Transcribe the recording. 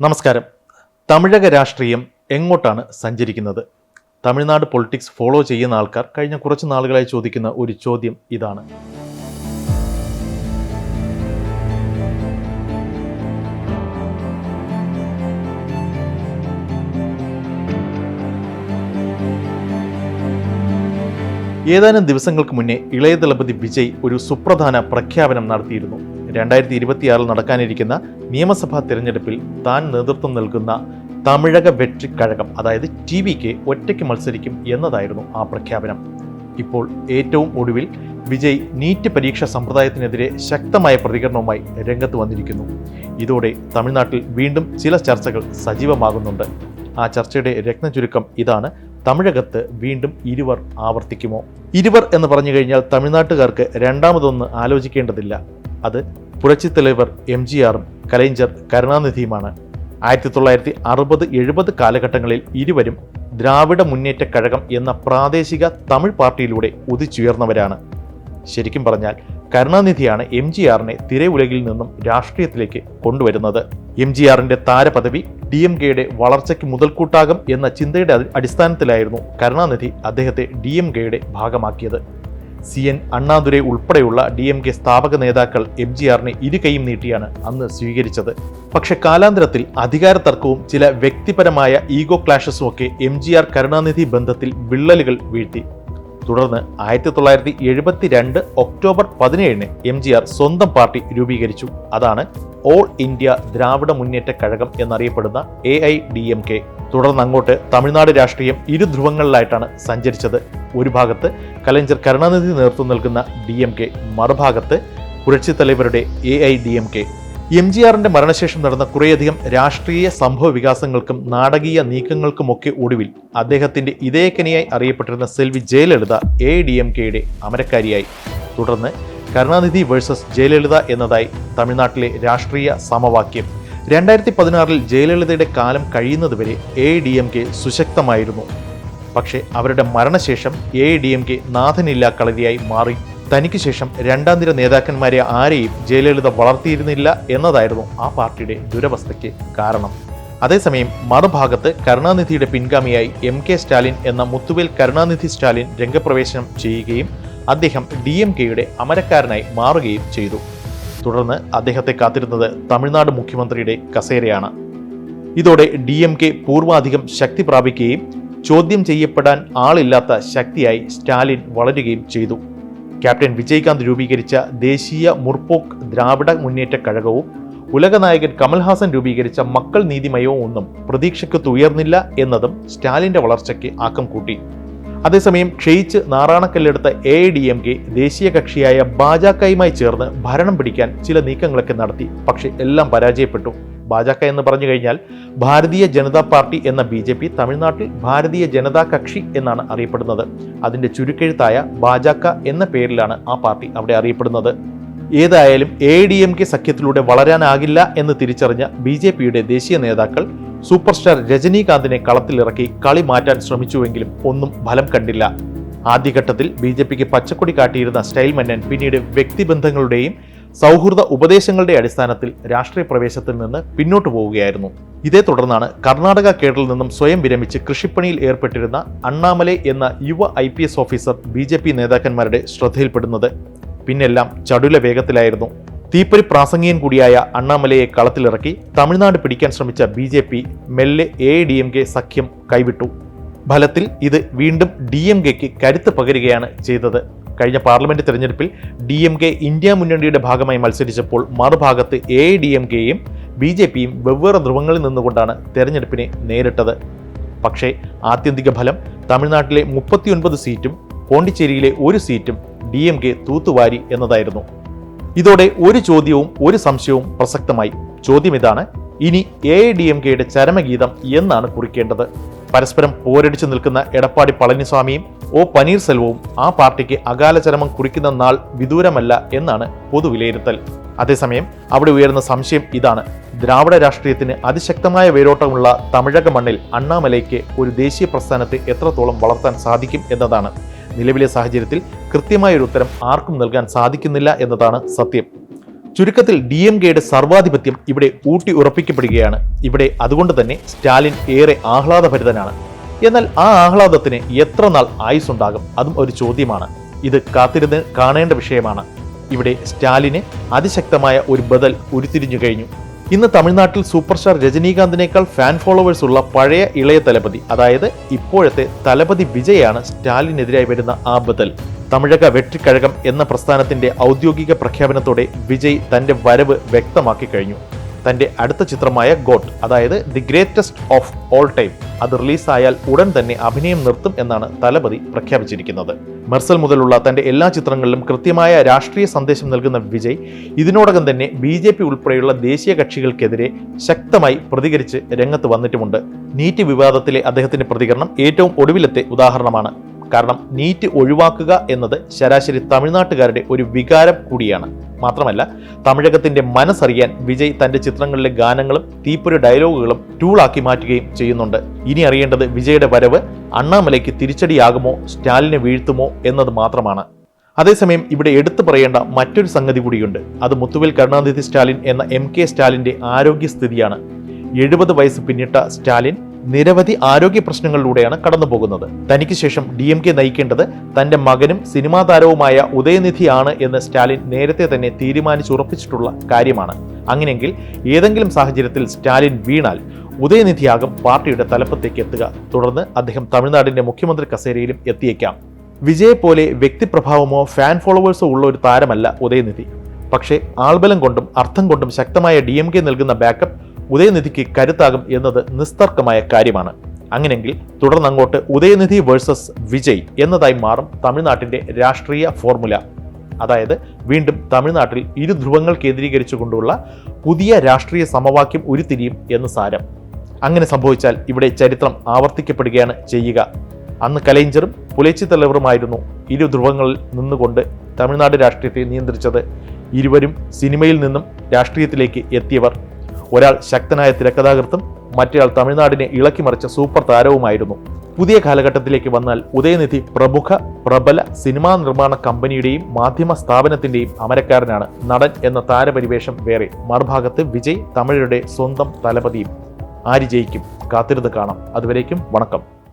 നമസ്കാരം. തമിഴക രാഷ്ട്രീയം എങ്ങോട്ടാണ് സഞ്ചരിക്കുന്നത്? തമിഴ്നാട് പൊളിറ്റിക്സ് ഫോളോ ചെയ്യുന്ന ആൾക്കാർ കഴിഞ്ഞ കുറച്ച് നാളുകളായി ചോദിക്കുന്ന ഒരു ചോദ്യം ഇതാണ്. ഏതാനും ദിവസങ്ങൾക്ക് മുന്നേ ഇളയ ദളപതി വിജയ് ഒരു സുപ്രധാന പ്രഖ്യാപനം നടത്തിയിരുന്നു. രണ്ടായിരത്തി ഇരുപത്തിയാറിൽ നടക്കാനിരിക്കുന്ന നിയമസഭാ തിരഞ്ഞെടുപ്പിൽ താൻ നേതൃത്വം നൽകുന്ന തമിഴക വെട്രി കഴകം അതായത് ടി വി കെ ഒറ്റയ്ക്ക് മത്സരിക്കും എന്നതായിരുന്നു ആ പ്രഖ്യാപനം. ഇപ്പോൾ ഏറ്റവും ഒടുവിൽ വിജയ് നീറ്റ് പരീക്ഷാ സമ്പ്രദായത്തിനെതിരെ ശക്തമായ പ്രതികരണവുമായി രംഗത്ത് വന്നിരിക്കുന്നു. ഇതോടെ തമിഴ്നാട്ടിൽ വീണ്ടും ചില ചർച്ചകൾ സജീവമാകുന്നുണ്ട്. ആ ചർച്ചയുടെ രത്നചുരുക്കം ഇതാണ്. തമിഴകത്ത് വീണ്ടും ഇരുവർ ആവർത്തിക്കുമോ? ഇരുവർ എന്ന് പറഞ്ഞു കഴിഞ്ഞാൽ തമിഴ്നാട്ടുകാർക്ക് രണ്ടാമതൊന്ന് ആലോചിക്കേണ്ടതില്ല. അത് പുരച്ചി തലവർ എം ജി ആറും കലൈഞ്ചർ കരുണാനിധിയുമാണ്. ആയിരത്തി തൊള്ളായിരത്തി അറുപത് എഴുപത് കാലഘട്ടങ്ങളിൽ ഇരുവരും ദ്രാവിഡ മുന്നേറ്റ കഴകം എന്ന പ്രാദേശിക തമിഴ് പാർട്ടിയിലൂടെ ഉദിച്ചുയർന്നവരാണ്. ശരിക്കും പറഞ്ഞാൽ കരുണാനിധിയാണ് എം ജി ആറിനെ തിരയുലകിൽ നിന്നും രാഷ്ട്രീയത്തിലേക്ക് കൊണ്ടുവരുന്നത്. എം ജി ആറിന്റെ താരപദവി ഡി എം കെയുടെ വളർച്ചയ്ക്ക് മുതൽക്കൂട്ടാകും എന്ന ചിന്തയുടെ അടി- അടിസ്ഥാനത്തിലായിരുന്നു കരുണാനിധി അദ്ദേഹത്തെ ഡി എം കെയുടെ ഭാഗമാക്കിയത്. സി എൻ അണ്ണാദുരെ ഉൾപ്പെടെയുള്ള ഡി എം കെ സ്ഥാപക നേതാക്കൾ എം ജി ആറിനെ ഇരുകൈയും നീട്ടിയാണ് അന്ന് സ്വീകരിച്ചത്. പക്ഷെ കാലാന്തരത്തിൽ അധികാര തർക്കവും ചില വ്യക്തിപരമായ ഈഗോ ക്ലാഷസും ഒക്കെ എം ജി ആർ കരുണാനിധി ബന്ധത്തിൽ വിള്ളലുകൾ വീഴ്ത്തി. തുടർന്ന് ആയിരത്തി തൊള്ളായിരത്തി എഴുപത്തി രണ്ട് ഒക്ടോബർ പതിനേഴിന് എം ജി ആർ സ്വന്തം പാർട്ടി രൂപീകരിച്ചു. അതാണ് ഓൾ ഇന്ത്യ ദ്രാവിഡ മുന്നേറ്റ കഴകം എന്നറിയപ്പെടുന്ന A I D M K. തുടർന്ന് അങ്ങോട്ട് തമിഴ്നാട് രാഷ്ട്രീയം ഇരു ധ്രുവങ്ങളിലായിട്ടാണ് സഞ്ചരിച്ചത്. ഒരു ഭാഗത്ത് കലഞ്ചർ കരുണാനിധി നേതൃത്വം നൽകുന്ന ഡി എം കെ മറുഭാഗത്ത് പുരക്ഷി തലവരുടെ A I D M K. M G ആറിന്റെ മരണശേഷം നടന്ന കുറേയധികം രാഷ്ട്രീയ സംഭവ വികാസങ്ങൾക്കും നാടകീയ നീക്കങ്ങൾക്കുമൊക്കെ ഒടുവിൽ അദ്ദേഹത്തിന്റെ ഇതേക്കനിയായി അറിയപ്പെട്ടിരുന്ന Selvi Jayalalitha A D M കെയുടെ അമരക്കാരിയായി. തുടർന്ന് കരുണാനിധി വേഴ്സസ് ജയലളിത എന്നതായി തമിഴ്നാട്ടിലെ രാഷ്ട്രീയ സമവാക്യം രണ്ടായിരത്തി പതിനാറിൽ ജയലളിതയുടെ കാലം കഴിയുന്നതുവരെ എ ഡി എം കെ സുശക്തമായിരുന്നു. പക്ഷേ അവരുടെ മരണശേഷം എ ഡി എം കെ നാഥനില്ലാ കളരിയായി മാറി. തനിക്ക് ശേഷം രണ്ടാം നിര നേതാക്കന്മാരെ ആരെയും ജയലളിത വളർത്തിയിരുന്നില്ല എന്നതായിരുന്നു ആ പാർട്ടിയുടെ ദുരവസ്ഥയ്ക്ക് കാരണം. അതേസമയം മറുഭാഗത്ത് കരുണാനിധിയുടെ പിൻഗാമിയായി എം കെ സ്റ്റാലിൻ എന്ന മുത്തുവേൽ കരുണാനിധി സ്റ്റാലിൻ രംഗപ്രവേശനം ചെയ്യുകയും അദ്ദേഹം ഡി എം കെയുടെ അമരക്കാരനായി മാറുകയും ചെയ്തു. തുടർന്ന് അദ്ദേഹത്തെ കാത്തിരുന്നത് തമിഴ്നാട് മുഖ്യമന്ത്രിയുടെ കസേരയാണ്. ഇതോടെ ഡി എം കെ പൂർവാധികം ശക്തി പ്രാപിക്കുകയും ചോദ്യം ചെയ്യപ്പെടാൻ ആളില്ലാത്ത ശക്തിയായി സ്റ്റാലിൻ വളരുകയും ചെയ്തു. ക്യാപ്റ്റൻ വിജയകാന്ത് രൂപീകരിച്ച ദേശീയ മുർപോക്ക് ദ്രാവിഡ മുന്നേറ്റ കഴകവും ഉലകനായകൻ കമൽഹാസൻ രൂപീകരിച്ച മക്കൾ നീതിമയവും ഒന്നും പ്രതീക്ഷയ്ക്കൊത്തുയർന്നില്ല എന്നതും സ്റ്റാലിന്റെ വളർച്ചയ്ക്ക് ആക്കം കൂട്ടി. അതേസമയം ക്ഷയിച്ച് നാറാണക്കല്ലെടുത്ത A I D M K ദേശീയ കക്ഷിയായ ബാജാക്കയുമായി ചേർന്ന് ഭരണം പിടിക്കാൻ ചില നീക്കങ്ങളൊക്കെ നടത്തി. പക്ഷെ എല്ലാം പരാജയപ്പെട്ടു. ബാജാക്ക എന്ന് പറഞ്ഞു കഴിഞ്ഞാൽ ഭാരതീയ ജനതാ പാർട്ടി എന്ന ബി ജെ പി തമിഴ്നാട്ടിൽ ഭാരതീയ ജനതാ കക്ഷി എന്നാണ് അറിയപ്പെടുന്നത്. അതിന്റെ ചുരുക്കെഴുത്തായ ബാജാക്ക എന്ന പേരിലാണ് ആ പാർട്ടി അവിടെ അറിയപ്പെടുന്നത്. ഏതായാലും എ ഡി എം കെ സഖ്യത്തിലൂടെ വളരാനാകില്ല എന്ന് തിരിച്ചറിഞ്ഞ ബി ജെ പിയുടെ ദേശീയ നേതാക്കൾ സൂപ്പർ സ്റ്റാർ രജനീകാന്തിനെ കളത്തിലിറക്കി കളി മാറ്റാൻ ശ്രമിച്ചുവെങ്കിലും ഒന്നും ഫലം കണ്ടില്ല. ആദ്യഘട്ടത്തിൽ ബി ജെ പിക്ക് പച്ചക്കൊടി കാട്ടിയിരുന്ന സ്റ്റൈൽ മന്നൻ പിന്നീട് വ്യക്തിബന്ധങ്ങളുടെയും സൗഹൃദ ഉപദേശങ്ങളുടെ അടിസ്ഥാനത്തിൽ രാഷ്ട്രീയ പ്രവേശത്തിൽ നിന്ന് പിന്നോട്ടു പോവുകയായിരുന്നു. ഇതേ തുടർന്നാണ് കർണാടക കേഡറിൽ നിന്നും സ്വയം വിരമിച്ച് കൃഷിപ്പണിയിൽ ഏർപ്പെട്ടിരുന്ന അണ്ണാമലൈ എന്ന യുവ ഐ ഓഫീസർ ബി നേതാക്കന്മാരുടെ ശ്രദ്ധയിൽപ്പെടുന്നത്. പിന്നെല്ലാം ചടുല വേഗത്തിലായിരുന്നു. തീപ്പൊരി പ്രാസംഗികൻ കൂടിയായ അണ്ണാമലയെ കളത്തിലിറക്കി തമിഴ്നാട് പിടിക്കാൻ ശ്രമിച്ച ബി ജെ പി മെല്ലെ എ ഡി എം കെ സഖ്യം കൈവിട്ടു. ഫലത്തിൽ ഇത് വീണ്ടും ഡി എം കെക്ക് കരുത്ത് പകരുകയാണ് ചെയ്തത്. കഴിഞ്ഞ പാർലമെന്റ് തെരഞ്ഞെടുപ്പിൽ ഡി എം കെ ഇന്ത്യ മുന്നണിയുടെ ഭാഗമായി മത്സരിച്ചപ്പോൾ മറുഭാഗത്ത് എ ഡി എം കെയും ബി ജെ പിയും വെവ്വേറെ ധ്രുവങ്ങളിൽ നിന്നുകൊണ്ടാണ് തെരഞ്ഞെടുപ്പിനെ നേരിട്ടത്. പക്ഷേ ആത്യന്തിക ഫലം തമിഴ്നാട്ടിലെ മുപ്പത്തിയൊൻപത് സീറ്റും പോണ്ടിച്ചേരിയിലെ ഒരു സീറ്റും ഡി എം കെ തൂത്തുവാരി എന്നതായിരുന്നു. ഇതോടെ ഒരു ചോദ്യവും ഒരു സംശയവും പ്രസക്തമായി. ചോദ്യം ഇതാണ് ഇനി എ ഐ ഡി എം കെയുടെ ചരമഗീതം എന്നാണ് കുറിക്കേണ്ടത്. പരസ്പരം പോരടിച്ചു നിൽക്കുന്ന എടപ്പാടി പളനിസ്വാമിയും ഒ പനീർസെൽവവും ആ പാർട്ടിക്ക് അകാല ചരമം കുറിക്കുന്ന നാൾ വിദൂരമല്ല എന്നാണ് പൊതുവിലയിരുത്തൽ. അതേസമയം അവിടെ ഉയർന്ന സംശയം ഇതാണ് ദ്രാവിഡ രാഷ്ട്രീയത്തിന് അതിശക്തമായ വേരോട്ടമുള്ള തമിഴക മണ്ണിൽ അണ്ണാമലയ്ക്ക് ഒരു ദേശീയ പ്രസ്ഥാനത്തെ എത്രത്തോളം വളർത്താൻ സാധിക്കും എന്നതാണ്. നിലവിലെ സാഹചര്യത്തിൽ കൃത്യമായ ഒരു ഉത്തരം ആർക്കും നൽകാൻ സാധിക്കുന്നില്ല എന്നതാണ് സത്യം. ചുരുക്കത്തിൽ ഡി എം കെയുടെ സർവാധിപത്യം ഇവിടെ ഊട്ടി ഉറപ്പിക്കപ്പെടുകയാണ്. ഇവിടെ അതുകൊണ്ട് തന്നെ സ്റ്റാലിൻ ഏറെ ആഹ്ലാദഭരിതനാണ്. എന്നാൽ ആ ആഹ്ലാദത്തിന് എത്ര നാൾ ആയുസ്സുണ്ടാകും അതും ഒരു ചോദ്യമാണ്. ഇത് കാത്തിരുന്ന് കാണേണ്ട വിഷയമാണ്. ഇവിടെ സ്റ്റാലിന് അതിശക്തമായ ഒരു ബദൽ ഉരുത്തിരിഞ്ഞു കഴിഞ്ഞു. ഇന്ന് തമിഴ്നാട്ടിൽ സൂപ്പർ സ്റ്റാർ രജനീകാന്തിനേക്കാൾ ഫാൻ ഫോളോവേഴ്സ് ഉള്ള പഴയ ഇളയ തലപതി അതായത് ഇപ്പോഴത്തെ തലപതി വിജയാണ് സ്റ്റാലിനെതിരായി വരുന്ന ആ ബദൽ തമിഴക വെട്ടിക്കഴകം എന്ന പ്രസ്ഥാനത്തിന്റെ ഔദ്യോഗിക പ്രഖ്യാപനത്തോടെ വിജയ് തന്റെ വരവ് വ്യക്തമാക്കി കഴിഞ്ഞു. തന്റെ അടുത്ത ചിത്രമായ ഗോട്ട് അതായത് the greatest of all time അത് റിലീസായാൽ ഉടൻ തന്നെ അഭിനയം നിർത്തും എന്നാണ് തലപതി പ്രഖ്യാപിച്ചിരിക്കുന്നത്. മെർസൽ മുതലുള്ള തന്റെ എല്ലാ ചിത്രങ്ങളിലും കൃത്യമായ രാഷ്ട്രീയ സന്ദേശം നൽകുന്ന വിജയ് ഇതിനോടകം തന്നെ ബി ജെ പി ഉൾപ്പെടെയുള്ള ദേശീയ കക്ഷികൾക്കെതിരെ ശക്തമായി പ്രതികരിച്ച് രംഗത്ത് വന്നിട്ടുമുണ്ട്. നീറ്റ് വിവാദത്തിലെ അദ്ദേഹത്തിന്റെ പ്രതികരണം ഏറ്റവും ഒടുവിലത്തെ ഉദാഹരണമാണ്. കാരണം നീറ്റ് ഒഴിവാക്കുക എന്നത് ശരാശരി തമിഴ്നാട്ടുകാരുടെ ഒരു വികാരം കൂടിയാണ്. മാത്രമല്ല തമിഴകത്തിന്റെ മനസ്സറിയാൻ വിജയ് തന്റെ ചിത്രങ്ങളിലെ ഗാനങ്ങളും തീപ്പൊരു ഡയലോഗുകളും ടൂളാക്കി മാറ്റുകയും ചെയ്യുന്നുണ്ട്. ഇനി അറിയേണ്ടത് വിജയുടെ വരവ് അണ്ണാമലയ്ക്ക് തിരിച്ചടിയാകുമോ സ്റ്റാലിനെ വീഴ്ത്തുമോ എന്നത് മാത്രമാണ്. അതേസമയം ഇവിടെ എടുത്തു പറയേണ്ട മറ്റൊരു സംഗതി കൂടിയുണ്ട്. അത് മുത്തുവിൽ കരുണാനിധി സ്റ്റാലിൻ എന്ന എം കെ സ്റ്റാലിന്റെ ആരോഗ്യസ്ഥിതിയാണ്. എഴുപത് വയസ്സ് പിന്നിട്ട സ്റ്റാലിൻ നിരവധി ആരോഗ്യ പ്രശ്നങ്ങളിലൂടെയാണ് കടന്നു പോകുന്നത് തനിക്ക് ശേഷം ഡി എം കെ നയിക്കേണ്ടത് തന്റെ മകനും സിനിമാ താരവുമായ ഉദയനിധിയാണ് എന്ന് സ്റ്റാലിൻ നേരത്തെ തന്നെ തീരുമാനിച്ചുറപ്പിച്ചിട്ടുള്ള കാര്യമാണ്. അങ്ങനെയെങ്കിൽ ഏതെങ്കിലും സാഹചര്യത്തിൽ സ്റ്റാലിൻ വീണാൽ ഉദയനിധിയാകും പാർട്ടിയുടെ തലപ്പത്തേക്ക് എത്തുക. തുടർന്ന് അദ്ദേഹം തമിഴ്നാടിന്റെ മുഖ്യമന്ത്രി കസേരയിലും എത്തിയേക്കാം. വിജയെ പോലെ വ്യക്തിപ്രഭാവമോ ഫാൻ ഫോളോവേഴ്സോ ഉള്ള ഒരു താരമല്ല ഉദയനിധി. പക്ഷേ ആൾബലം കൊണ്ടും അർത്ഥം കൊണ്ടും ശക്തമായ ഡി എം കെ നൽകുന്ന ബാക്കപ്പ് ഉദയനിധിക്ക് കരുത്താകും എന്നത് നിസ്തർക്കമായ കാര്യമാണ്. അങ്ങനെങ്കിൽ തുടർന്നങ്ങോട്ട് ഉദയനിധി വേഴ്സസ് വിജയ് എന്നതായി മാറും തമിഴ്നാട്ടിന്റെ രാഷ്ട്രീയ ഫോർമുല. അതായത് വീണ്ടും തമിഴ്നാട്ടിൽ ഇരു ധ്രുവങ്ങൾ കേന്ദ്രീകരിച്ചുകൊണ്ടുള്ള പുതിയ രാഷ്ട്രീയ സമവാക്യം ഉരുത്തിരിയും എന്ന് സാരം. അങ്ങനെ സംഭവിച്ചാൽ ഇവിടെ ചരിത്രം ആവർത്തിക്കപ്പെടുകയാണ് ചെയ്യുക. അന്ന് കലൈഞ്ചറും പുലേച്ചി തലവറുമായിരുന്നു ഇരു ധ്രുവങ്ങളിൽ നിന്നുകൊണ്ട് തമിഴ്നാട് രാഷ്ട്രീയത്തെ നിയന്ത്രിച്ചത്. ഇരുവരും സിനിമയിൽ നിന്നും രാഷ്ട്രീയത്തിലേക്ക് എത്തിയവർ ഒരാൾ ശക്തനായ തിരക്കഥാകൃത്തും മറ്റേയാൾ തമിഴ്നാടിനെ ഇളക്കിമറിച്ച സൂപ്പർ താരവുമായിരുന്നു. പുതിയ കാലഘട്ടത്തിലേക്ക് വന്നാൽ ഉദയനിധി പ്രമുഖ പ്രബല സിനിമാ നിർമ്മാണ കമ്പനിയുടെയും മാധ്യമ സ്ഥാപനത്തിന്റെയും അമരക്കാരനാണ്. നടൻ എന്ന താരപരിവേഷം വേറെ. മറുഭാഗത്ത് വിജയ് തമിഴരുടെ സ്വന്തം തലപതിയും ആര് ജയിക്കും കാത്തിരുന്ന് കാണാം. അതുവരേക്കും വണക്കം.